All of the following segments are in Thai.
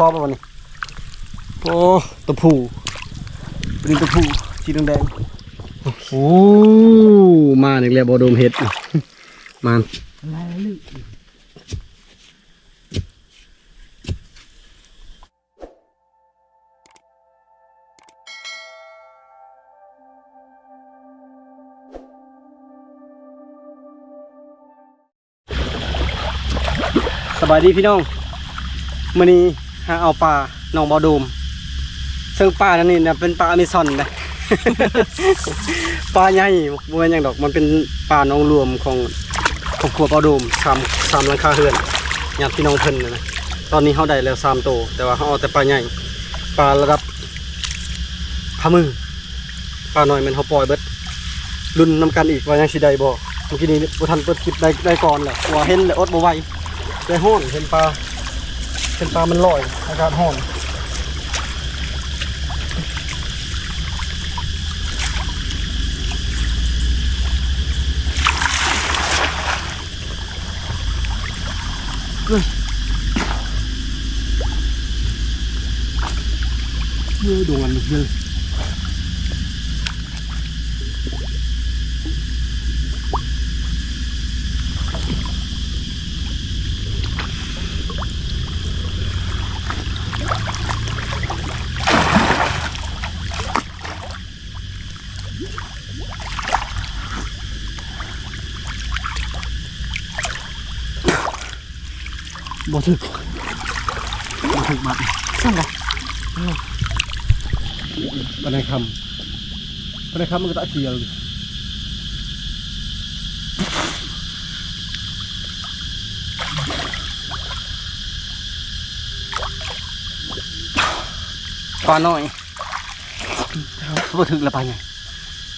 พอป่ะวันนี้โอ้ตัวผู้เป็นตัวผู้สีแดงโอ้มาอีกแล้วบอดมเห็ดมันลาสบายดีพี่น้องมื่อนี้ หาเอาปลาหนองบอโดมซึ่งปลานั่นนี่นะเป็นปลาอเมซอนนะ ปลาใหญ่บัวาอย่างดอกมันเป็นปลาหน้องรวมของครอบครัวบอโดมสามสามหลังคาเรือนญาติพี่น้องเพิ่นนะนะตอนนี้เขาได้แล้วสามโตวแต่ว่าเขาเอาแต่ปลาใหญ่ปลาระดับพามือปลาหน่อยมันเขาปล่อยเบิดรุ่นนำกันอีกว่ายังสิได้บ่เมื่อกี้นี้บุทันเปิดคลิปได้ได้ก่อนแหละว่าเห็นแล้วอดบ่ไหวได้ห้อนเห็นปลา เป็นปลามันลอยอากาศห้อนเยอะดวงอันเยอะ ถึกบ่ถึกบาดสั่งไงบันไดคำบันไดคำมันก็ตะเกียงปลาน้อยบ่ถึกละปลาใหญ่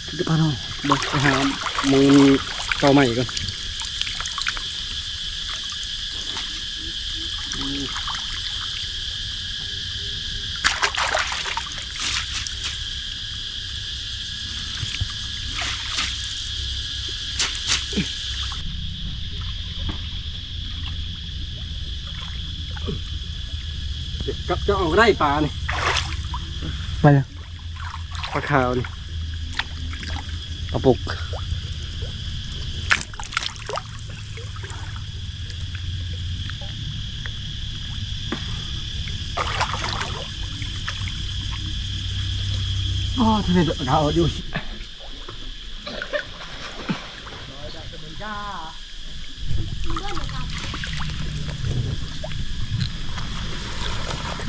ถึกปลาน้อยเบิ่งไปหามูมีเตาใหม่ก่อนกับจะออก ไร่ปลานี่ไปเลยปลาขาวนี่ปลาปุกอ๋อทะเลดาวอยู่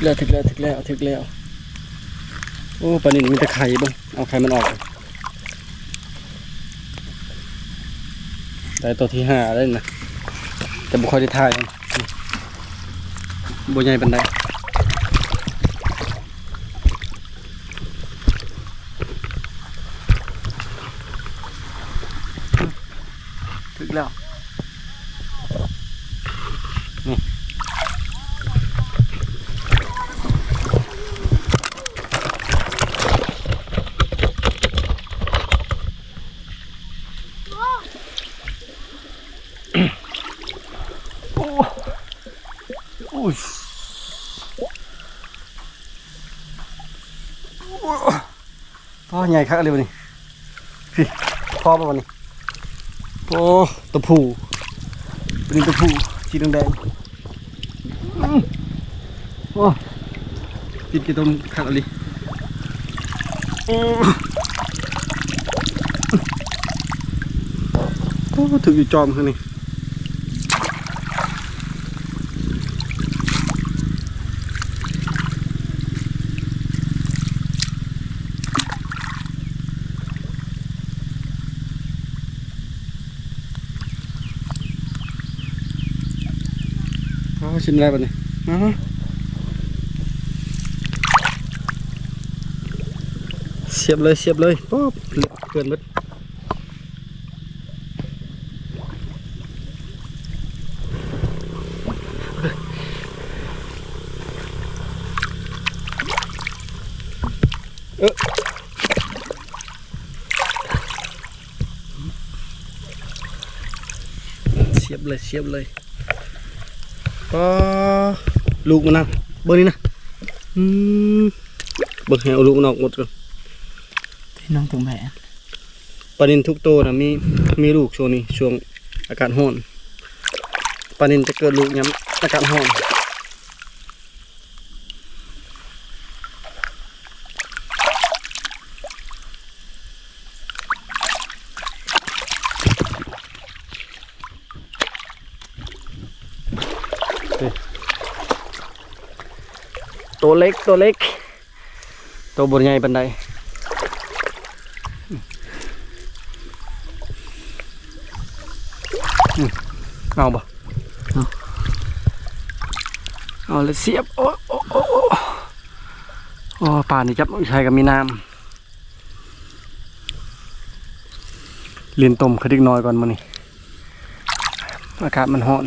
แล้วถึกแล้วถึกแล้วถึกแล้ว โอ้ปลาหนึ่งมีแต่ไข่บ้างเอาไข่มันออกได้ตัวที่ห้าแล้วนะแต่บุคคลที่ทายมันบุใหญ่ปันได ใหญ่คักเลยวันนี้พี่พ่อป่ะวันนี้โอ้ตัวผู้เป็นตัวผู้สีแดงโอ้ติดกี่ต้มคักอะไรโอ้โอ้ถึงอยู่จอมข้างนี้ ชิมอะไรบ้างเนี่ยอ๋อเสียบเลยเสียบเลยป๊อบเกินหมดเออเสียบเลยเสียบเลย ก็ลูกมันนะเบิ่งนี่นะอืมเบิ่งให้เอาลูกมันออกหมดก่อนพี่น้องตรงแผนปลานินทุกตัวนะมีมีลูกช่วงนี้ช่วงอากาศร้อนปลานินจะเกิดลูกย้ำอากาศร้อน ตัวเล็กตัวเล็ก ตัวบนใหญ่ปันไดเอาบ่เอาเลยเสียบโอ้โอ้โอ้โอ้โอ้ป่านนี้จับใช้กับมีน้ำเรียนต้มคดิกน้อยก่อนมานี่อากาศมันร้อน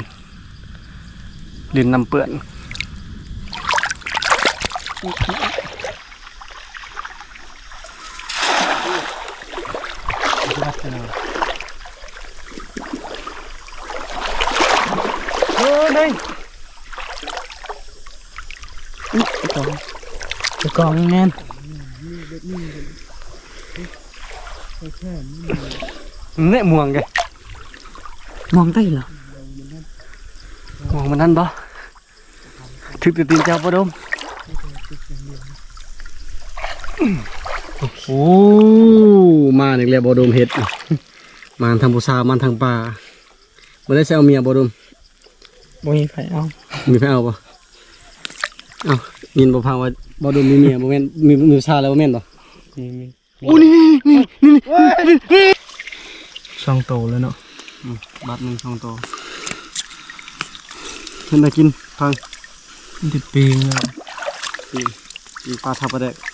เรียนน้ำเปื้อน เออได้กองจะกองแน่นเนี่ยม่วงไงมองได้เหรอม่วงมันนั่นบ่ถึกแตตีนเจ้าปะดมโอ้มาอีกแล้วบดมเห็ดมาทางผู้สาวมาทางป่าบ่ได้ใส่เอาเมียบดมบ่มีไผเอามีแพ้เอาปะเอายินบ่พังว่าบดมมีเมียบ่แม่นมีมีผู้ชายแล้วบ่แม่นบ่มีมีโอ้นี่นี่นี่นี่สองโตแล้วเนาะบัตรหนึ่งสองตัวเห็นได้กินพังมันจะปีงเลยกินกินปลาทับปลาแดกปีงเลยว่าซอยจำไม่ได้ครับไม่ได้หรอกกินได้เท่าไหร่เรียบร้อยบัดนี้อาย้อยอาย้อยมันก็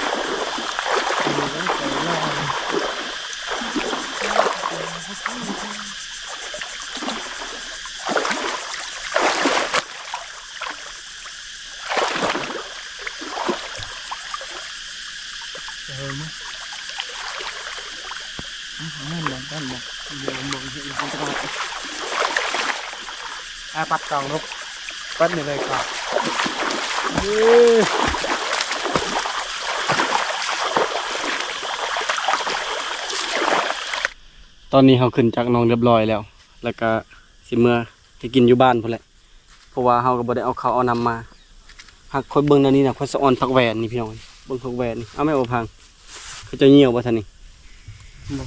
ดี๋ยวมองเห็นมันจะมาอะปัดกล่องลูกปัดนี่เลยครับ ตอนนี้เขาขึ้นจากหน้องเรียบร้อยแล้ว แล้วก็สิเมื่อจะกินอยู่บ้านพุ่นแหละเพราะว่าเขาก็บ่ได้เอาเขาวเอานำมาหากคนเบิ่งแนวนี้นะคนสะออนพักแหวนนี่พี่น้องเบิ่งพักแหวนนี่เอาไม่เอาพังเขาจะเหี่ยวบ่ทันนี่บ่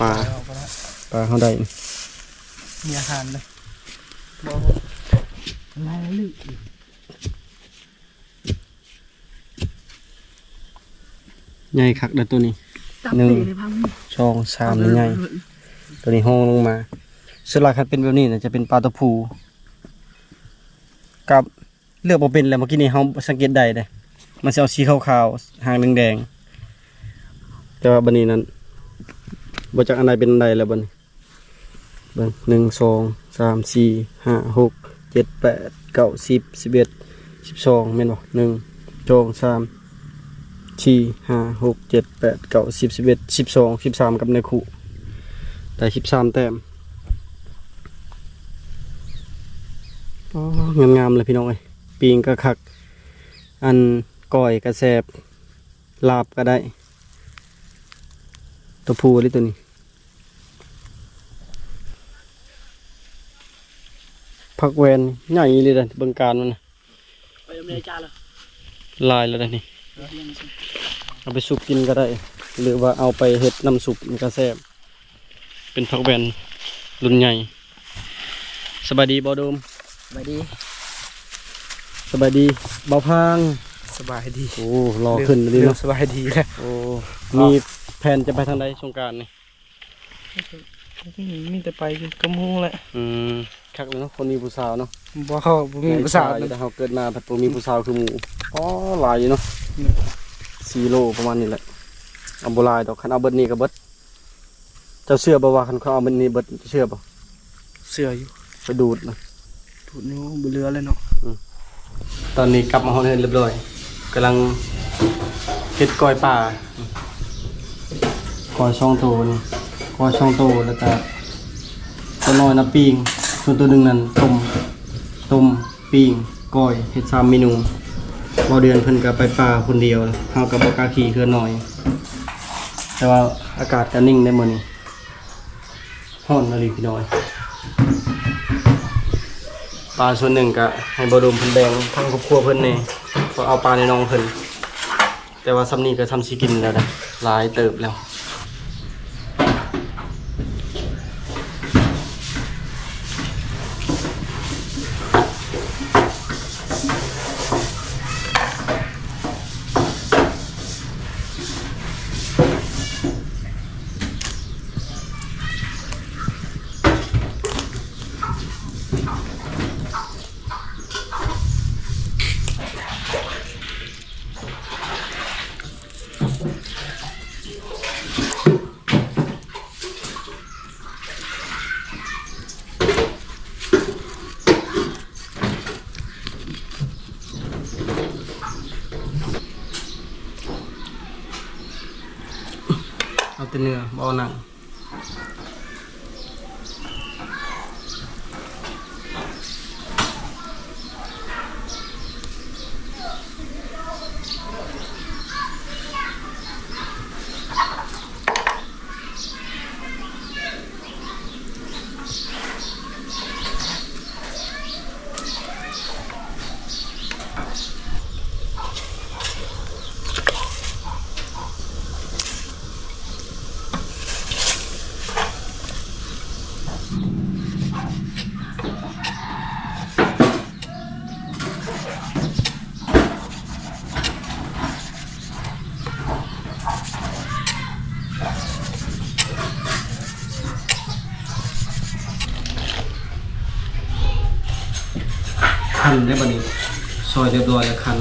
ปลาเอาไปละปลาเขาได้นี่มีอาหารเลยบ่ลายลึกใหญ่คักเด้อตัวนี้ตับหนึ่งเตะในพังช่องสามนี่ใหญ่ ตัวนี้ห้องลงมาส่วนหลักครับเป็นแบบนี้นะจะเป็นปลาตะพูกับเลือกบ่เป็นแล้วเมื่อกี้นี้เฮาสังเกตได้เลยมันจะเอาสีขาวๆหางแดงๆแต่ว่าบันนี้นั้นบ่จักอันใดเป็นอันใดแล้วบันี้บิ่งหนึ่งสองสามสี่ห้าหกเจ็ดแปดเก้าสิบสิบเอ็ดสิบสองแม่นบ่หนึ่งสองสามสี่ห้าหกเจ็ดแปดเก้าสิบสิบเอ็ดสิบสองสิบสามกับในคู่ ได้สิบสามแต้มอ๋องามๆเลยพี่น้องเอ้ยปีงก็คัก อันก้อยกระแสบลาบก็ได้ ตัวผู้เลยตัวนี้ผักแวนใหญ่เลยนะเบิ่งการมันน่ะไปอเมริกาเลยลายแล้วนะนี่เอาไปสุกกินก็ได้ หรือว่าเอาไปเห็ดน้ำซุปมันก็แซ่บ เป็นผักแวนรุ่นใหญ่สบายดีบอโดมสบายดีสบายดีเบาพังสบายดีโอ้รอขึ้นดีเรื่อเนาะงสบายดีแล้วโอ้มีแผนจะไปทางใดสงกรารนี่มีแต่ไปกระมูแหละอืมคักเลยเนาะคนมีผู้สาวเนาะบ่เข้าบ่มีภาษาทแต่เขาเกิดมาผัดตัวมีผู้สาวคือหมูอ๋อหลายอยู่เนาะอืมสี่โลประมาณนี้แหละเอาโบหลายดอกคันเอาเบิดนี่ก็เบิด เจ้าเชื่อบ่ว่าคันเขาเอาเบิดนี่เบิดเชื่อบ่เสื้ออยู่ไปดูดนะถูกนิ้วบ่เหลือเลยเนาะตอนนี้กลับมาฮอนเฮดเรียบร้อยกำลังเฮ็ดก้อยป่าก้อยช่องโตนี่ก้อยช่องโตแล้วก็ตัวน้อยนะปิ้งส่วนตัวหนึงนั่นต้มต้มปิ้งก้อยเฮ็ดสามเมนูบ่เดือนเพิ่นก็ไปป่าคนเดียวเฮาก็บ่กล้าขี่เคือน้อย แต่ว่าอากาศก็นิ่งได้มื้อนี้ ห่อนอะลีพี่น้อยปลาส่วนหนึ่งก็ให้บรมเพิ่นแบ่งทั้งครอบครัวเพิ่นนี่ก็เอาปลาในน้องเพิ่นแต่ว่าซ้ำนี้ก็ทำสิกินแล้วนะหลายเติบแล้ว แต่เนื้อบ่อหนัง คันได้บัดนี้ซอยเรียบร้อยแล้วคัน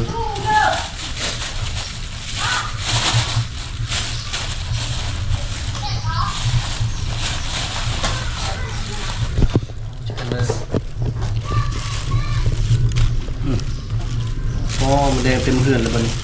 พ่อมันแดงเต็มเพื่อนแล้วบัดนี้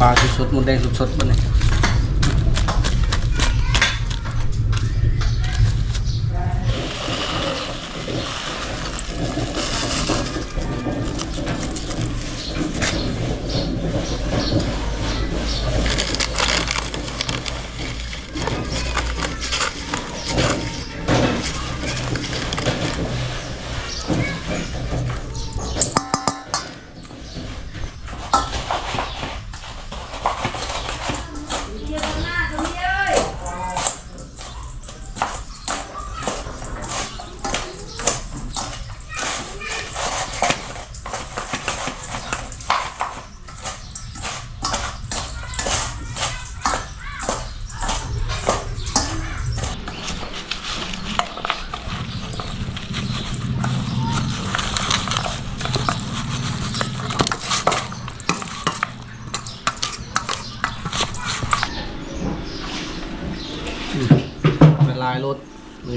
ปลาสดๆหมดแดงสดๆบัดนี้ละลายรสมื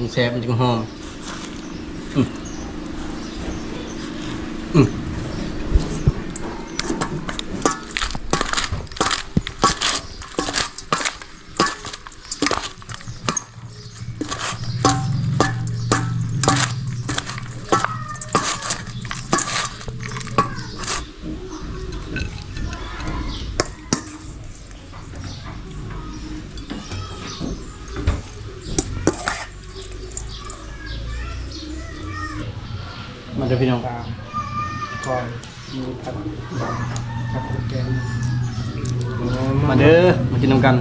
อแซ่บมันจึงหอมอืมอืม มันจะพี่น้อง ตามก่อนมีผัดผัดแกง มาเด้อมากินน้ำกัน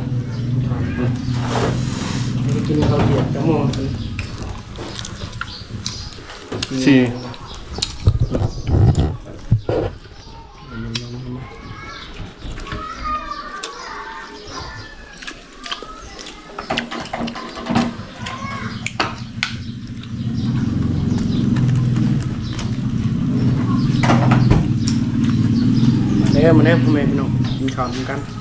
กินข้าวเดียวจะมองสี่เด้อมาเด้อพ่อแม่พี่น้องกินข้าวด้วยกัน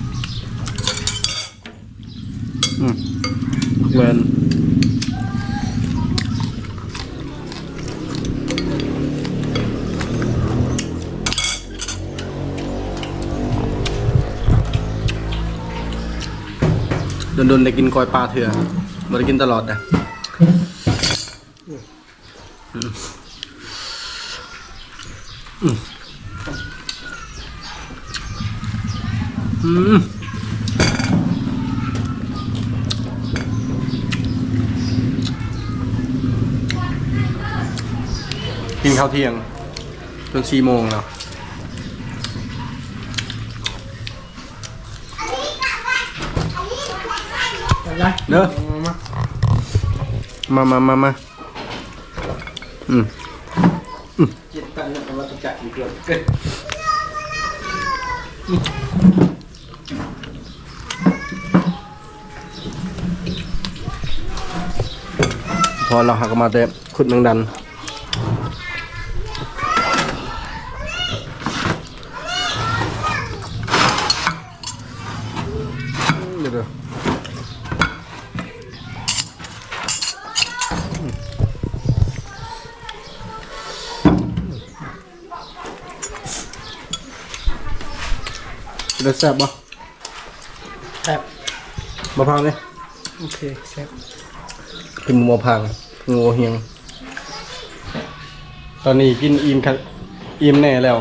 โดนๆได้กินกอยปลาเถื่อบ่ได้กินตลอดนะอืมกินข้าวเที่ยงจนสี่โมงแล้ว เด้อมามามามาอืมจิตตันเนี่ยว่าจะจัดอีกเกินพอเราหักมาแต่ขุดแมงดัน เดี๋ยวแซ่บบ่แซ่บมะพร้าวเลยโอเคแซ่บกินหมูพังงูเฮียง ตอนนี้กินอิ่มครับอิ่มแน่แล้ว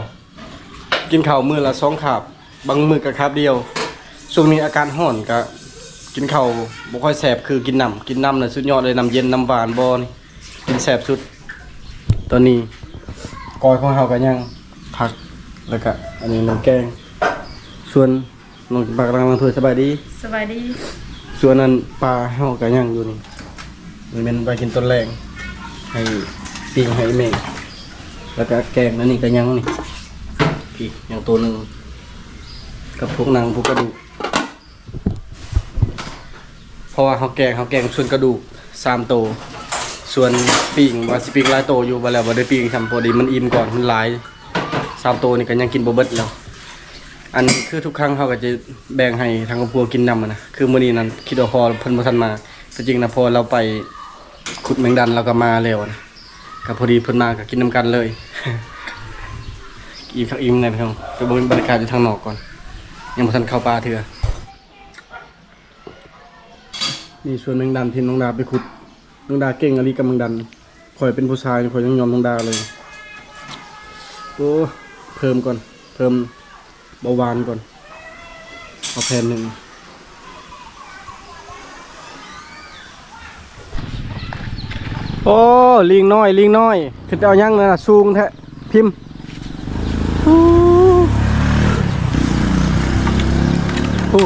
กินข้าวมื้อละสองขาบบางมื้อก็คาบเดียวช่วงนี้อาการห่อนก็กินข้าวบ่ค่อยแสบคือกินน้ำกินน้ำน่ะสุดยอดเลยน้ำเย็นน้ำหวานบ่นี่กินแสบสุด ตอนนี้กอยของเฮาก็ยังผักแล้วก็อันนี้น้ำแกง ส่วนน้องปากกำลังเพื่อสบายดี สบายดี ส่วนนั้นปลาเฮาก็ย่างอยู่นี่มันเป็นไปกินต้นแรง ให้ปิ้งให้แม่แล้วก็แกงนั่นนี่ก็ยังนี่พี่อย่างตัวหนึ่งกับพวกหนังพวกกระดูกเพราะว่าเขาแกงเขาแกงส่วนกระดูกสามตัวส่วนปิ้งว่าสิปิ้งหลายตัวอยู่บ่แล้วบ่ได้ปิ้งทำพอดีมันอิ่มก่อนมันหลายสามตัวนี่ก็ยังกินบ่เบิดแล้ว อันคือทุกครั้งเขาก็จะแบ่งให้ทางครอบครัวกินนำอะนะคือมื้อนี้นั้นคิดว่าพอเพิ่นบ่ทันมาแต่จริงนะพอเราไปขุดแมงดันเราก็มาแล้วนะก็พอดีเพิ่นมาก็กินนํกันเลย อีกครั้งอีกในพี่น้องไปเบิ่งบรรยากาศอยู่ทางนอกก่อน ยังบ่ทันเข้าป่าเถื่อนี่ส่วนแมงดันที่น้องดาไปขุดน้องดาเก่งอลีกับแมงดันข่อยเป็นผู้ชายข่อยยังยอมน้องดาเลยโอ้เพิ่มก่อนเพิ่ม เบาหวานก่อน เอาแผ่นหนึ่งโอ้ ลิงน้อย ลิงน้อย ขึ้นไปเอายังเลยนะสูงแท้พิมพ์ฮู้ฮู้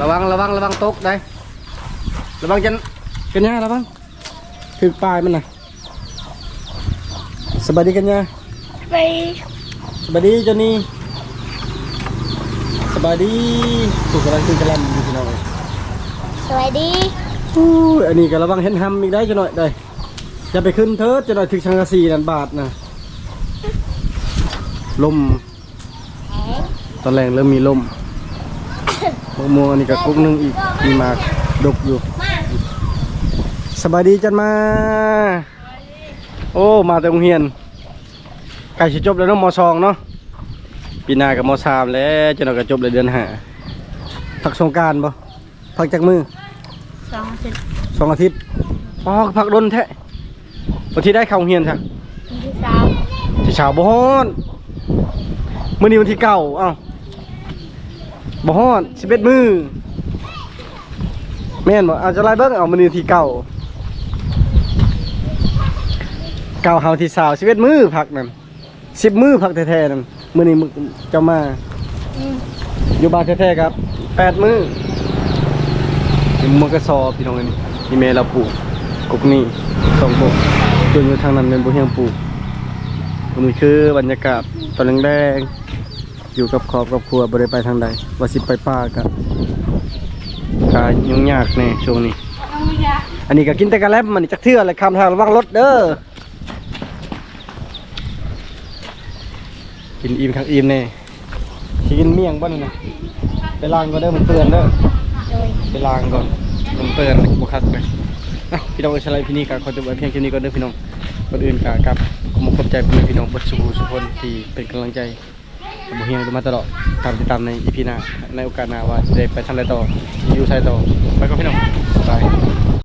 ระวังระวังระวังตกได้ระวังจันกันยาระวังถึกปลายมันนะสบายดีกันยาไปสบายดีเจ้านี่ส บายดีถูกกำลังขึ้นกระลำอยู่พี่น้องเอ้ยสวัสดีอู้ยอันนี้ก็ระวังเห็นหำอีกได้จะหน่อยได้จะไปขึ้นเถิดจะหน่อยถึงชังกะสีนันบาทนะลมตอนแรกเริ่มมีลมมะม่วงอันนี้กับกุ๊กนึงอีกมีหมากดกอยู่สบายดีจันมา โอ้ มาแต่โรงเรียนใกล้จะจบแล้วเนาะมสองเนาะ ปีหน้ากับมสามแล้วจะหน่อยก็จบเลยเดือนห้าพักสงกรารปะพักจากมือสองสิบสองอาทิตย์อ๋อพักดนแท้วันที่ได้เข้าโรงเรียนใช่วันที่สามที่เช้าบ่ฮ้อนมื้อนี้วันที่เก้าเอ้าบ่ฮ้อนสิบเอ็ดมือแม่นบ่อาจจะไล่เบิ่งเอามื้อนี้วันที่เก้าเก้าเฮาที่สาวสิบเอ็ดมือพักนั่นสิบมือพักแท้ๆนั่น มื้อนี้มึงเจ้ามาอืมอยู่บ้านแท้ๆครับแปดมื้ออยู่มือกระสอบพี่น้องอันนี้ที่แม่เราปลูกกกนี่สองปลูกส่วนอยู่ทางนั้นเป็นบ่เฮียงปลูกตรงนี้คือบรรยากาศตอนแรงๆอยู่กับครอบกับครัวบ่ได้ไปทางใดว่าสิไปป่ากับกายยุ่งยากแน่ช่วงนี้อันนี้ก็กินแต่กระแลบมันนี่จักเทื่อเลยคำทางระวังรถเด้อ กินอิ่มข้างอิ่มแน่สิกินเมี่ยงบ่นี่นะไปล้างก่อนเด้อมันเปื้อนเด้อไปล้างก่อนมันเปื้อนบุคักไปเอ้าพี่น้องเอ้ยสไลด์พี่นี่ก็ขอจบไว้เพียงแค่นี้ก่อนเด้อพี่น้องก่อนอื่นก็ครับขอขอบใจพ่อแม่พี่น้องบัดสุขสุขคนที่เป็นกำลังใจบุเฮียงมาตลอดตามติดตามในอีพีหน้าในโอกาสหน้าว่าจะได้ไปทางใดต่ออยู่ไสต่อไปก็พี่น้องบาย